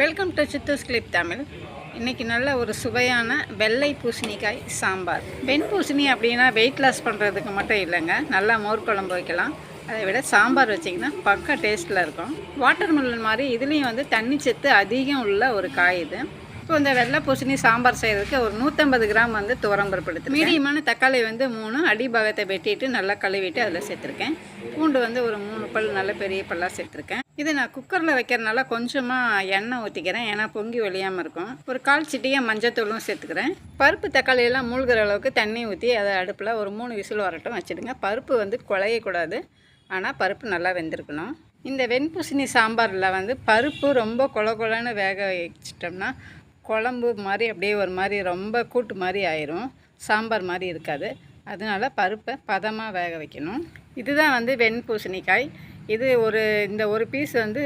Welcome to Chittu's clip Tamil இன்றைக்கி நல்ல ஒரு சுவையான வெள்ளை பூசணிக்காய் சாம்பார். வெண் பூசணி அப்படின்னா வெயிட் லாஸ் பண்ணுறதுக்கு மட்டும் இல்லைங்க. நல்லா மோர் குழம்பு வைக்கலாம். அதை விட சாம்பார் வச்சிங்கன்னா பக்கா டேஸ்ட்டில் இருக்கும். வாட்டர் மில்லன் மாதிரி இதுலேயும் வந்து தண்ணி சத்து அதிகம் உள்ள ஒரு காய் இது. இப்போ இந்த வெள்ளை பூசணி சாம்பார் செய்கிறதுக்கு ஒரு நூற்றம்பது கிராம் வந்து துவரம்பருப்பு எடுத்து மீடியமான தக்காளி வந்து மூணு அடிபாகத்தை வெட்டிட்டு நல்லா கழுவிட்டு அதில் சேர்த்துருக்கேன். பூண்டு வந்து ஒரு மூணு பல் நல்ல பெரிய பல்லாக சேர்த்துருக்கேன். இது நான் குக்கரில் வைக்கிறனால கொஞ்சமாக எண்ணெய் ஊற்றிக்கிறேன் ஏன்னா பொங்கி ஒழியாமல் இருக்கும். ஒரு கால் சிட்டியாக மஞ்சத்தூளும் சேர்த்துக்கிறேன். பருப்பு தக்காளியெல்லாம் மூழ்கிற அளவுக்கு தண்ணி ஊற்றி அதை அடுப்பில் ஒரு மூணு விசில் வரட்டும் வச்சுடுங்க. பருப்பு வந்து குழையக்கூடாது. ஆனால் பருப்பு நல்லா வெந்திருக்கணும். இந்த வெண்பூசணி சாம்பாரில் வந்து பருப்பு ரொம்ப கொல கொலன்னு வேக வச்சிட்டோம்னா குழம்பு மாதிரி அப்படியே ஒரு மாதிரி ரொம்ப கூட்டு மாதிரி ஆயிரும். சாம்பார் மாதிரி இருக்காது. அதனால பருப்பை பதமாக வேக வைக்கணும். இதுதான் வந்து வெண்பூசணிக்காய். இது ஒரு இந்த ஒரு பீஸ் வந்து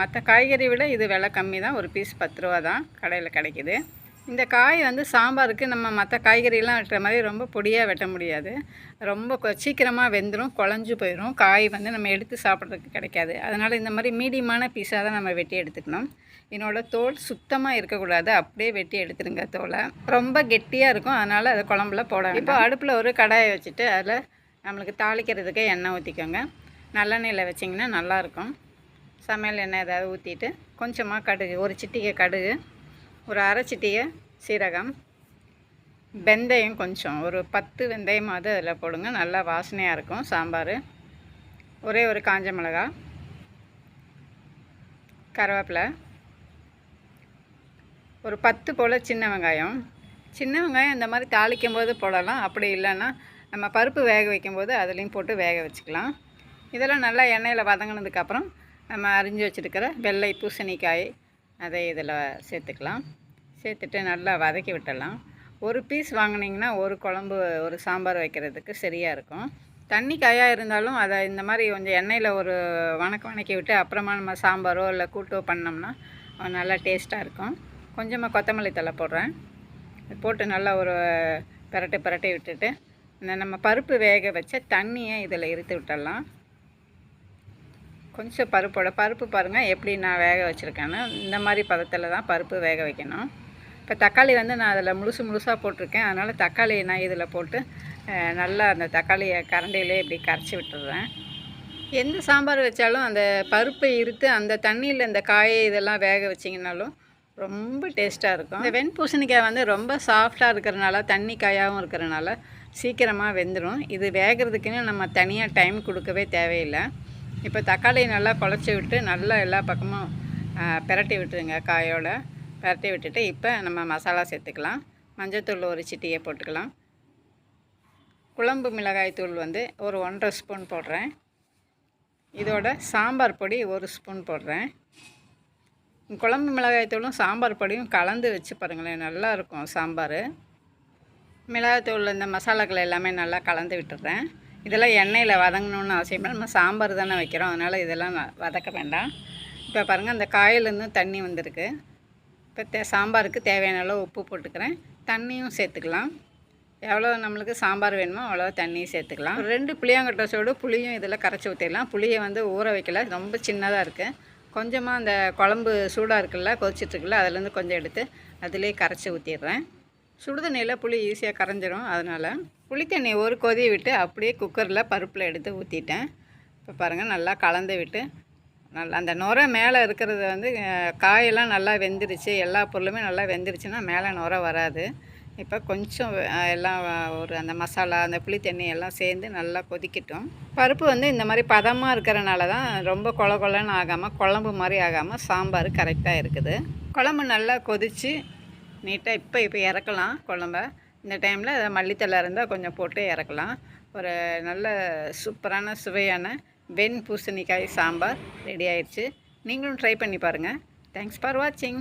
மற்ற காய்கறி விட இது விலை கம்மி தான். ஒரு பீஸ் பத்து ரூபா தான் கடையில் கிடைக்கிது. இந்த காய் வந்து சாம்பாருக்கு நம்ம மற்ற காய்கறிலாம் வெட்டுற மாதிரி ரொம்ப பொடியாக வெட்ட முடியாது. ரொம்ப சீக்கிரமாக வெந்துடும் குழஞ்சு போயிடும் காய் வந்து நம்ம எடுத்து சாப்பிட்றதுக்கு கிடைக்காது. அதனால் இந்த மாதிரி மீடியமான பீஸாக தான் நம்ம வெட்டி எடுத்துக்கணும். என்னோட தோல் சுத்தமாக இருக்கக்கூடாது. அப்படியே வெட்டி எடுத்துருங்க தோலை. ரொம்ப கெட்டியாக இருக்கும். அதனால் அதை குழம்புல போட இப்போ அடுப்பில் ஒரு கடாயை வச்சுட்டு அதில் நம்மளுக்கு தாளிக்கிறதுக்கு எண்ணெய் ஊற்றிக்கோங்க நல்லெண்ணெயில் வச்சிங்கன்னா நல்லாயிருக்கும். சமையல் எண்ணெய் ஏதாவது ஊற்றிட்டு கொஞ்சமாக கடுகு ஒரு சிட்டிகை கடுகு ஒரு அரை சிட்டிகை சீரகம் வெந்தயம் கொஞ்சம் ஒரு பத்து வெந்தயமாவது அதில் போடுங்க. நல்லா வாசனையாக இருக்கும் சாம்பார். ஒரே ஒரு காஞ்ச மிளகா கருவேப்பிலை ஒரு பத்து போல் சின்ன வெங்காயம். சின்ன வெங்காயம் இந்த மாதிரி தாளிக்கும் போது போடலாம். அப்படி இல்லைன்னா நம்ம பருப்பு வேக வைக்கும்போது அதுலேயும் போட்டு வேக வச்சுக்கலாம். இதெல்லாம் நல்லா எண்ணெயில் வதங்கினதுக்கப்புறம் நம்ம அரிஞ்சு வச்சுருக்கிற வெள்ளை பூசணிக்காய் அதை இதில் சேர்த்துக்கலாம். சேர்த்துட்டு நல்லா வதக்கி விட்டுடலாம். ஒரு பீஸ் வாங்கினீங்கன்னா ஒரு குழம்பு ஒரு சாம்பார் வைக்கிறதுக்கு சரியாக இருக்கும். தண்ணி காயாக இருந்தாலும் அதை இந்த மாதிரி கொஞ்சம் எண்ணெயில் ஒரு வணக்க வணக்கி விட்டு அப்புறமா நம்ம சாம்பாரோ இல்லை கூட்டோ பண்ணோம்னா நல்லா டேஸ்ட்டாக இருக்கும். கொஞ்சமாக கொத்தமல்லி தழை போடுறேன். போட்டு நல்லா ஒரு பிரட்டு பிரட்டி விட்டுட்டு இந்த நம்ம பருப்பு வேக வச்ச தண்ணியை இதில் இருத்து விட்டுடலாம். கொஞ்சம் பருப்போட பருப்பு பாருங்கள் எப்படி நான் வேக வச்சுருக்கேன்னு. இந்த மாதிரி பதத்தில் தான் பருப்பு வேக வைக்கணும். இப்போ தக்காளி வந்து நான் அதில் முழுசு முழுசாக போட்டிருக்கேன். அதனால் தக்காளியை நான் இதில் போட்டு நல்லா அந்த தக்காளியை கரண்டியிலே இப்படி கரைச்சி விட்டுடுறேன். எந்த சாம்பார் வச்சாலும் அந்த பருப்பை இருத்து அந்த தண்ணியில் இந்த காயை இதெல்லாம் வேக வச்சிங்கனாலும் ரொம்ப டேஸ்ட்டாக இருக்கும். இந்த வெண்பூசணிக்காய் வந்து ரொம்ப சாஃப்டாக இருக்கிறனால தண்ணி காயாகவும் இருக்கிறனால சீக்கிரமாக வெந்துடும் இது வேகிறதுக்குன்னு நம்ம தனியாக டைம் கொடுக்கவே தேவையில்லை. இப்போ தக்காளியை நல்லா குழச்சி விட்டு நல்லா எல்லா பக்கமும் ஆ, பிரட்டி விட்டுருங்க காயோட. பிரட்டி விட்டுட்டு இப்போ நம்ம மசாலா சேர்த்துக்கலாம். மஞ்சத்தூள் ஒரு சிட்டியை போட்டுக்கலாம். குழம்பு மிளகாய் தூள் வந்து ஒரு ஒன்றரை ஸ்பூன் போடுறேன். இதோட சாம்பார் பொடி ஒரு ஸ்பூன் போடுறேன். குழம்பு மிளகாய் தூளும் சாம்பார் பொடியும் கலந்து வச்சு பாருங்களேன் நல்லாயிருக்கும் சாம்பார். சாம்பார் மிளகாய்த்தூள் இந்த மசாலாக்கள் எல்லாமே நல்லா கலந்து விட்டுடுறேன் இதெல்லாம் எண்ணெயில் வதங்கணும்னு அவசியம் இல்லை. நம்ம சாம்பார் தானே வைக்கிறோம். அதனால் இதெல்லாம் வதக்க வேண்டாம். இப்போ பாருங்கள் அந்த காயிலேருந்து தண்ணி வந்திருக்கு. இப்போ தே சாம்பாருக்கு தேவையான அளவு உப்பு போட்டுக்கிறேன். தண்ணியும் சேர்த்துக்கலாம். எவ்வளோ நம்மளுக்கு சாம்பார் வேணுமோ அவ்வளோ தண்ணியும் சேர்த்துக்கலாம். ரெண்டு புளியாங்கட்டை சோடு புளியும் இதில் கரைச்சி ஊற்றிடலாம் புளியை வந்து ஊற வைக்கல. ரொம்ப சின்னதாக இருக்குது கொஞ்சமாக அந்த குழம்பு சூடாக இருக்குல்ல கொதிச்சிட்ருக்குல்ல அதுலேருந்து கொஞ்சம் எடுத்து அதிலே கரைச்சி ஊற்றிடுறேன் சுடுதண்ணியில் புளி ஈஸியாக கரைஞ்சிரும். அதனால் புளித்தண்ணி ஒரு கொதி விட்டு அப்படியே குக்கரில் பருப்பில் எடுத்து ஊற்றிட்டேன் இப்போ பாருங்கள் நல்லா கலந்து விட்டு நல்லா அந்த நுரை மேலே இருக்கிறது வந்து காயெல்லாம் நல்லா வெந்துருச்சு. எல்லா பொருளுமே நல்லா வெந்துருச்சுன்னா மேலே நுரை வராது. இப்போ கொஞ்சம் எல்லாம் ஒரு அந்த மசாலா அந்த புளித்தண்ணி எல்லாம் சேர்ந்து நல்லா கொதிக்கட்டும். பருப்பு வந்து இந்த மாதிரி பதமாக இருக்கிறனால தான் ரொம்ப கொல கொலன்னு ஆகாமல் குழம்பு மாதிரி ஆகாமல் சாம்பார் கரெக்டாக இருக்குது. குழம்பு நல்லா கொதித்து நீட்டாக இப்போ இப்போ இறக்கலாம் குழம்ப. இந்த டைமில் அதை மல்லித்தலை இருந்தால் கொஞ்சம் போட்டு இறக்கலாம். ஒரு நல்ல சூப்பரான சுவையான வெண் பூசணிக்காய் சாம்பார் ரெடி ஆயிடுச்சு. நீங்களும் ட்ரை பண்ணி பாருங்கள் தேங்க்ஸ் ஃபார் வாட்சிங்